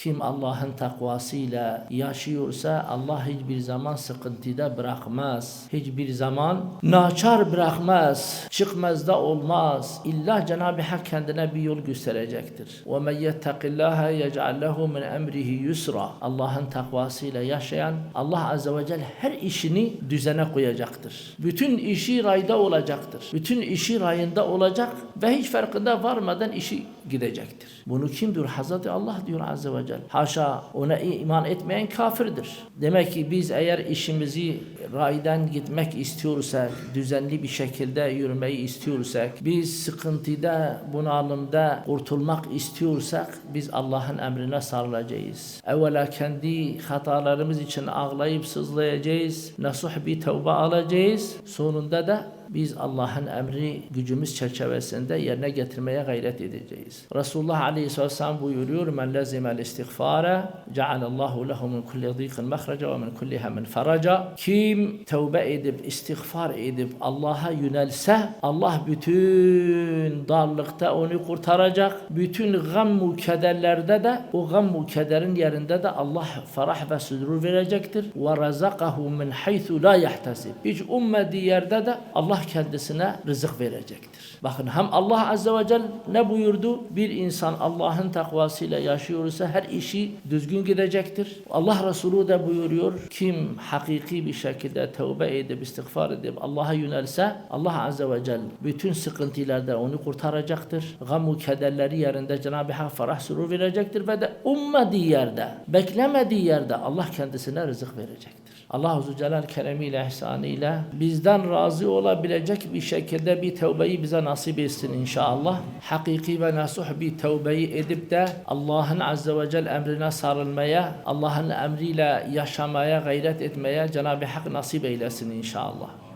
Kim Allah'ın takvasıyla yaşıyorsa Allah hiçbir zaman sıkıntıda bırakmaz. Hiçbir zaman naçar bırakmaz. Çıkmazda olmaz. İlla Cenab-ı Hak kendine bir yol gösterecektir. وَمَنْ يَتَّقِ اللّٰهَ يَجْعَلْ لَهُ مِنْ اَمْرِهِ يُسْرًا Allah'ın takvasıyla yaşayan Allah Azze ve Celle her işini düzene koyacaktır. Bütün işi rayda olacaktır. Bütün işi rayında olacak ve hiç farkında varmadan işi gidecektir. Bunu kim diyor? Hazreti Allah diyor Azze ve Celle. Haşa ona iman etmeyen kafirdir. Demek ki biz eğer işimizi raydan gitmek istiyorsak, düzenli bir şekilde yürümeyi istiyorsak, biz sıkıntıda, bunalımda kurtulmak istiyorsak biz Allah'ın emrine sarılacağız. Evvela kendi hatalarımız için ağlayıp sızlayacağız. Nasuh bir tevbe alacağız. Sonunda da biz Allah'ın emri gücümüz çerçevesinde yerine getirmeye gayret edeceğiz. Resulullah Aleyhisselatü Vesselam buyuruyor men lezimel istiğfara cealallahu lehu min kulli dıkın mehreca ve min kulli hemin faraca kim tevbe edip istiğfar edip Allah'a yönelse Allah bütün darlıkta onu kurtaracak. Bütün gam kederlerde de o gam kederin yerinde de Allah ferah ve sürur verecektir. Ve razakahu min haythu la yahtasib. Hiç ummediği yerde de Allah kendisine rızık verecektir. Bakın hem Allah Azze ve Celle ne buyurdu? Bir insan Allah'ın takvasıyla yaşıyorsa her işi düzgün gidecektir. Allah Resulü de buyuruyor. Kim hakiki bir şekilde tövbe edip istiğfar edip Allah'a yönelse Allah Azze ve Celle bütün sıkıntılarda onu kurtaracaktır. Gamu kederleri yerinde Cenab-ı Hak ferah sürur verecektir ve de ummediği yerde, beklemediği yerde Allah kendisine rızık verecektir. Allah Azze Celal keremiyle, ihsanıyla bizden razı olabilecek bir şekilde bir tevbeyi bize nasip etsin inşallah. Hakiki ve nasuh bir tevbeyi edip de Allah'ın Azze ve Celle emrine sarılmaya, Allah'ın emriyle yaşamaya gayret etmeye Cenab-ı Hak nasip eylesin inşallah.